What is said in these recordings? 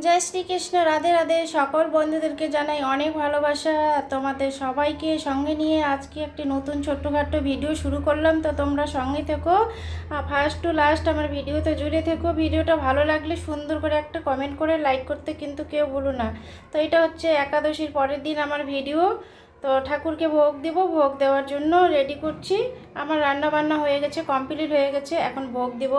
জয় শ্রীকৃষ্ণ, রাধে রাধে। সকল বন্ধুদেরকে জানাই অনেক ভালোবাসা। তোমাদের সবাইকে সঙ্গে নিয়ে আজকে একটি নতুন ছোট্টখাট্ট ভিডিও শুরু করলাম। তো তোমরা সঙ্গে থেকো। ফার্স্ট টু লাস্ট আমার ভিডিওতে জুড়ে থেকো। ভিডিওটা ভালো লাগলে সুন্দর করে একটা কমেন্ট করে লাইক করতে কিন্তু কেউ ভুলো না। তো এটা হচ্ছে একাদশীর পরের দিন আমার ভিডিও। তো ঠাকুরকে ভোগ দেব, ভোগ দেওয়ার জন্য রেডি করছি। আমার রান্না বান্না হয়ে গেছে কমপ্লিট হয়ে গেছে, এখন ভোগ দিব।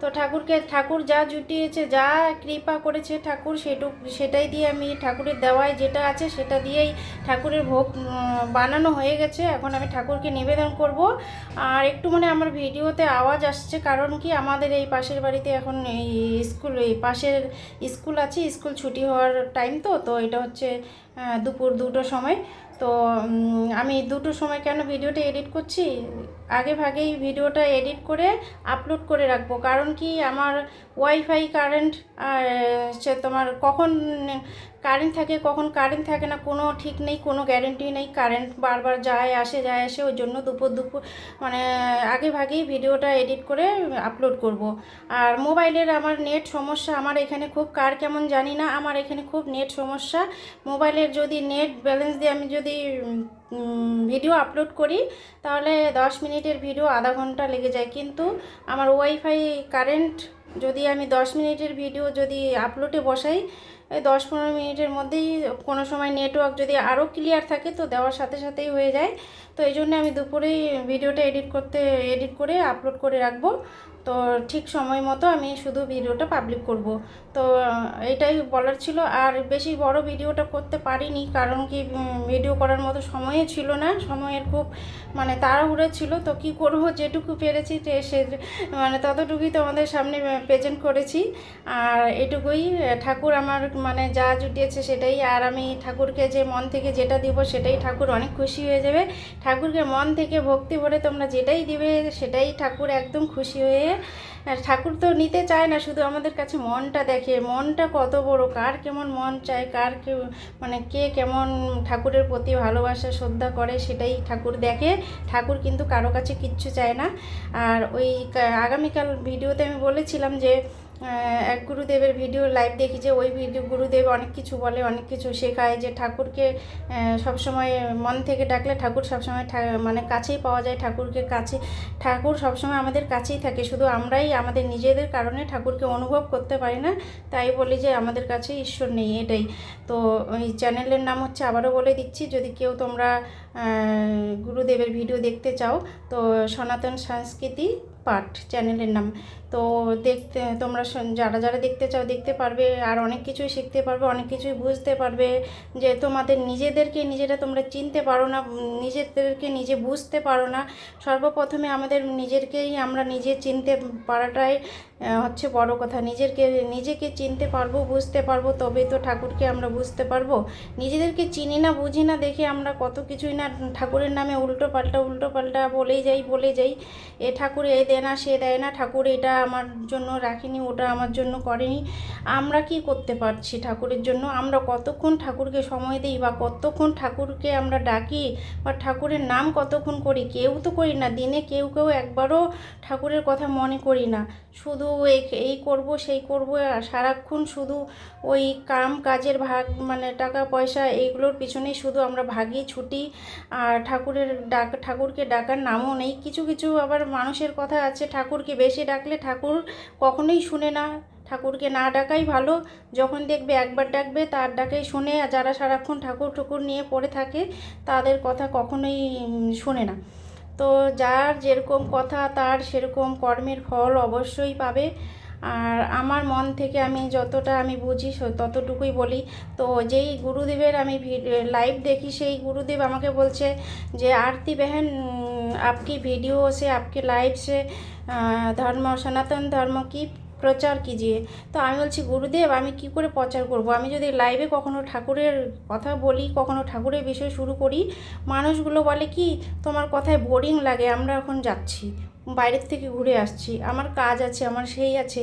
তো ঠাকুরকে, ঠাকুর যা জুটিয়েছে, যা কৃপা করেছে ঠাকুর, সেটুক, সেটাই দিয়ে আমি ঠাকুরের দেওয়ায় যেটা আছে সেটা দিয়েই ঠাকুরের ভোগ বানানো হয়ে গেছে। এখন আমি ঠাকুরকে নিবেদন করব। আর একটু মানে আমার ভিডিওতে আওয়াজ আসছে, কারণ কি আমাদের এই পাশের বাড়িতে এখন এই স্কুল, এই পাশের স্কুল আছে, স্কুল ছুটি হওয়ার টাইম তো তো এটা হচ্ছে দুপুর দুটোর সময়। তো আমি দুটো সময় কেন ভিডিওটা এডিট করছি? আগে ভাগেই ভিডিওটা এডিট করে আপলোড করে রাখব। কারণ কি আমার ওয়াইফাই কারেন্ট সে তোমার কখন কারেন্ট থাকে, কখন কারেন্ট থাকে না, কোনো ঠিক নেই, কোনো গ্যারেন্টি নেই। কারেন্ট বারবার যায়, আসে যায়, আসে, ওই জন্য দুপুর দুপুর মানে আগে ভাগেই ভিডিওটা এডিট করে আপলোড করব। আর মোবাইলের আমার নেট সমস্যা, আমার এখানে খুব, কার কেমন জানি না, আমার এখানে খুব নেট সমস্যা। মোবাইলের যদি নেট ব্যালেন্স দিয়ে আমি যদি ভিডিও আপলোড করি, তাহলে দশ মিনিটের ভিডিও আধা ঘণ্টা লেগে যায়। কিন্তু আমার ওয়াইফাই কারেন্ট যদি আমি দশ মিনিটের ভিডিও যদি আপলোডে বসাই দশ পনেরো মিনিটের মধ্যেই কোনো সময় নেটওয়ার্ক যদি আরও ক্লিয়ার থাকে, তো দেওয়ার সাথে সাথেই হয়ে যায়। তো এই জন্য আমি দুপুরেই ভিডিওটা এডিট করতে এডিট করে আপলোড করে রাখব। তো ঠিক সময় মতো আমি শুধু ভিডিওটা পাবলিক করব। তো এটাই বলার ছিল। আর বেশি বড় ভিডিওটা করতে পারিনি, কারণ কি ভিডিও করার মতো সময়ই ছিল না। সময়ের খুব মানে তাড়াহুড়ো ছিল। তো কি করব, যেটুকু পেরেছি সে মানে ততটুকুই তোমাদের সামনে প্রেজেন্ট করেছি। আর এটুকুই ঠাকুর আমার মানে যা জুটিয়েছে সেটাই। আর আমি ঠাকুরকে যে মন থেকে যেটা দিব সেটাই ঠাকুর অনেক খুশি হয়ে যাবে। ঠাকুরকে মন থেকে ভক্তি ভরে তোমরা যেটাই দিবে, সেটাই ঠাকুর একদম খুশি হয়ে ঠাকুর তো নিতে চায় না, শুধু আমাদের কাছে মনটা দেখে, মনটা কত বড়, কার কেমন মন চায়, কার কে মানে কে কেমন ঠাকুরের প্রতি ভালোবাসা, শ্রদ্ধা করে সেটাই ঠাকুর দেখে, ঠাকুর কিন্তু কারও কাছে কিচ্ছু চায় না। আর ওই আগামীকাল ভিডিওতে আমি বলেছিলাম যে এক গুরুদেবের ভিডিও লাইভ দেখি যে ওই ভিডিও গুরুদেব অনেক কিছু বলে, অনেক কিছু শেখায় যে ঠাকুরকে সবসময় মন থেকে ডাকলে ঠাকুর সবসময় মানে কাছেই পাওয়া যায়, ঠাকুরকে কাছে, ঠাকুর সবসময় আমাদের কাছেই থাকে। শুধু আমরাই আমাদের নিজেদের কারণে ঠাকুরকে অনুভব করতে পারি না, তাই বলি যে আমাদের কাছে ঈশ্বর নেই এটাই। তো ওই চ্যানেলের নাম হচ্ছে আবারও বলে দিচ্ছি, যদি কেউ তোমরা গুরুদেবের ভিডিও দেখতে চাও, তো সনাতন সংস্কৃতি পাঠ চ্যানেলের নাম। তো দেখতে, তোমরা যারা যারা দেখতে চাও, দেখতে পারবে, আর অনেক কিছুই শিখতে পারবে, অনেক কিছুই বুঝতে পারবে, যে তোমাদের নিজেদেরকে নিজেরা তোমরা চিনতে পারো না, নিজেদেরকে নিজে বুঝতে পারো না। সর্বপ্রথমে আমাদের নিজেরকেই আমরা নিজে চিনতে পারাটাই হচ্ছে বড় কথা। নিজেরকে, নিজেকে চিনতে পারব, বুঝতে পারব, তবেই তো ঠাকুরকে আমরা বুঝতে পারব। নিজেদেরকে চিনি না, বুঝি না, দেখে আমরা কত কিছুই না ঠাকুরের নামে উল্টো পাল্টা উল্টো পাল্টা বলেই যাই, বলে যাই। এ ঠাকুর এ দেয় না, সে দেয় না। ঠাকুর এটা আমার জন্য রাখিনি, ওটা আমার জন্য করেনি। আমরা কি করতে পারছি ঠাকুরের জন্য? আমরা কতক্ষণ ঠাকুরকে সময় দিই বা কতক্ষণ ঠাকুরকে আমরা ডাকি বা ঠাকুরের নাম কতক্ষণ করি? কেউ তো করি না। দিনে কেউ কেউ একবারও ঠাকুরের কথা মনে করি না। শুধু এই করব, সেই করব, আর সারাক্ষণ শুধু ওই কাম কাজের ভাগ মানে টাকা, পয়সা, এইগুলোর পিছনেই শুধু আমরা ভাগি, ছুটি আর ঠাকুরের ডাক, ঠাকুরকে ডাকার নামও নেই। কিছু কিছু আবার মানুষের কথা আছে, ঠাকুরকে বেশি ডাকলে ঠাকুর কখনোই শুনে না। ঠাকুরকে না ডাকাই ভালো। যখন দেখবে একবার ডাকবে, তার ডাকেই শুনে আর যারা সারাক্ষণ ঠাকুর, ঠুকুর নিয়ে পড়ে থাকে, তাদের কথা কখনোই শোনে না। তো যার যেরকম কথা, তার সেরকম কর্মের ফল অবশ্যই পাবে। আর আমার মন থেকে আমি যতটা আমি বুঝি ততটুকুই বলি। তো যেই গুরুদেবের আমি লাইভ দেখি, সেই গুরুদেব আমাকে বলছে যে, আরতি বেহেন আপকি ভিডিও সে, আপকে লাইভ সে ধর্ম সনাতন ধর্ম কি প্রচার কিজিয়ে? তো আমি বলছি, গুরুদেব, আমি কি করে প্রচার করব? আমি যদি লাইভে কখনো ঠাকুরের কথা বলি, কখনো ঠাকুরের বিষয় শুরু করি, মানুষগুলো বলে কি, তোমার কথায় বোরিং লাগে, আমরা এখন যাচ্ছি। বাইরের থেকে ঘুরে আসছি, আমার কাজ আছে, আমার সেই আছে,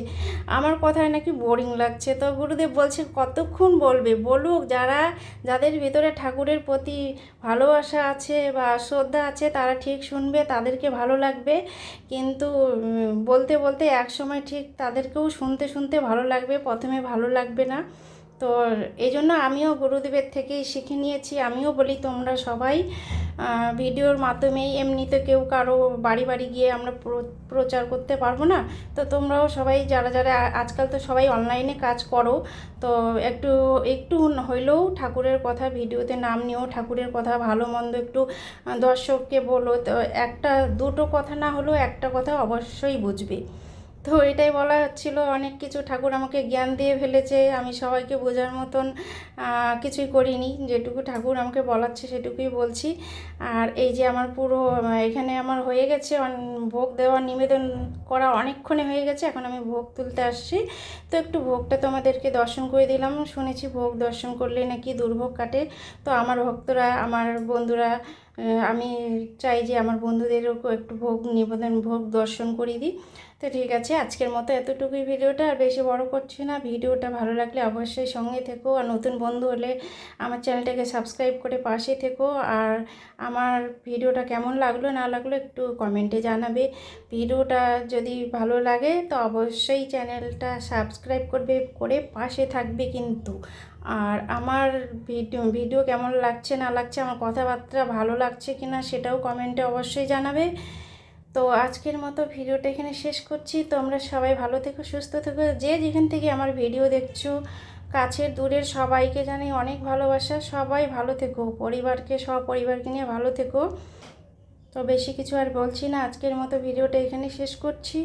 আমার কথায় নাকি বোরিং লাগছে। তো গুরুদেব বলছে কতক্ষণ বলবে? বলুক, যারা, যাদের ভিতরে ঠাকুরের প্রতি ভালোবাসা আছে বা শ্রদ্ধা আছে, তারা ঠিক শুনবে, তাদেরকে ভালো লাগবে। কিন্তু বলতে বলতে এক সময় ঠিক তাদেরকেও শুনতে শুনতে ভালো লাগবে, প্রথমে ভালো লাগবে না। তো এই জন্য আমিও গুরুদেবের থেকেই শিখে নিয়েছি। আমিও বলি, তোমরা সবাই ভিডিওর মাধ্যমেই এমনিতে কেউ কারও বাড়ি বাড়ি গিয়ে আমরা প্র- প্রচার করতে পারব না। তো তোমরাও সবাই, যারা যারা আজকাল তো সবাই অনলাইনে কাজ করো, তো একটু একটু হইলেও ঠাকুরের কথা, ভিডিওতে নাম নিও ঠাকুরের কথা, ভালো মন্দ একটু দর্শককে বলো, তো একটা দুটো কথা না হলেও একটা কথা অবশ্যই বুঝবে। তো এটাই বলা হচ্ছিল, অনেক কিছু ঠাকুর আমাকে জ্ঞান দিয়ে ফেলেছে, আমি সবাইকে বোঝার মতন কিছুই করিনি, যেটুকু ঠাকুর আমাকে বলাচ্ছে সেটুকুই বলছি। আর এই যে আমার পুরো, এখানে আমার হয়ে গেছে ভোগ দেওয়া নিবেদন করা অনেকক্ষণে হয়ে গেছে, এখন আমি ভোগ তুলতে আসছি। তো একটু ভোগটা তোমাদেরকে দর্শন করে দিলাম, শুনেছি ভোগ দর্শন করলে নাকি দুর্ভোগ কাটে। তো আমার ভক্তরা, আমার বন্ধুরা আমি চাই যে আমার বন্ধুদেরও একটু ভোগ নিবেদন, ভোগ দর্শন করিয়ে দিই। তো ঠিক আছে, আজকের মতো এতটুকুই ভিডিওটা, আর বেশি বড় করছি না। ভিডিওটা ভালো লাগলে অবশ্যই সঙ্গে থেকো, আর নতুন বন্ধু হলে আমার চ্যানেলটাকে সাবস্ক্রাইব করে পাশে থেকো। আর আমার ভিডিওটা কেমন লাগল, না লাগল একটু কমেন্টে জানাবে। ভিডিওটা যদি ভালো লাগে, তো অবশ্যই চ্যানেলটা সাবস্ক্রাইব করবে, করে পাশে থাকবে কিন্তু। আর আমার ভিডিও ভিডিও কেমন লাগছে না লাগছে, আমার কথাবার্তা ভালো লাগছে কি না সেটাও কমেন্টে অবশ্যই জানাবে। তো আজকের মতো ভিডিওটা এখানে শেষ করছি। তোমরা সবাই ভালো থেকো, সুস্থ থেকো। যে যেখান থেকে আমার ভিডিও দেখছ, কাছের, দূরের সবাইকে জানাই অনেক ভালোবাসা। সবাই ভালো থেকো, পরিবারকে, সপরিবারকে নিয়ে ভালো থেকো। তো বেশি কিছু আর বলছি না। আজকের মতো ভিডিওটা এখানে শেষ করছি।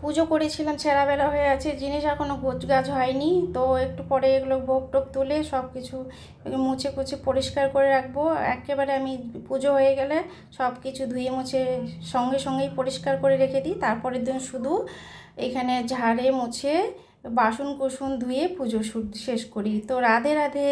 পুজো করেছিলাম, ছেঁড়াবেলা হয়ে আছে, জিনিস এখনও গোছ গাছ হয়নি, তো একটু পরে এগুলো ভোগ টোগ তুলে সব কিছু মুছে কুচে পরিষ্কার করে রাখব। একেবারে আমি পুজো হয়ে গেলে সব কিছু ধুয়ে মুছে সঙ্গে সঙ্গেই পরিষ্কার করে রেখে দিই। তারপরের দিন শুধু এখানে ঝাড়ে, মুছে বাসন কুসুন ধুয়ে পুজো শেষ করি। তো রাধে রাধে।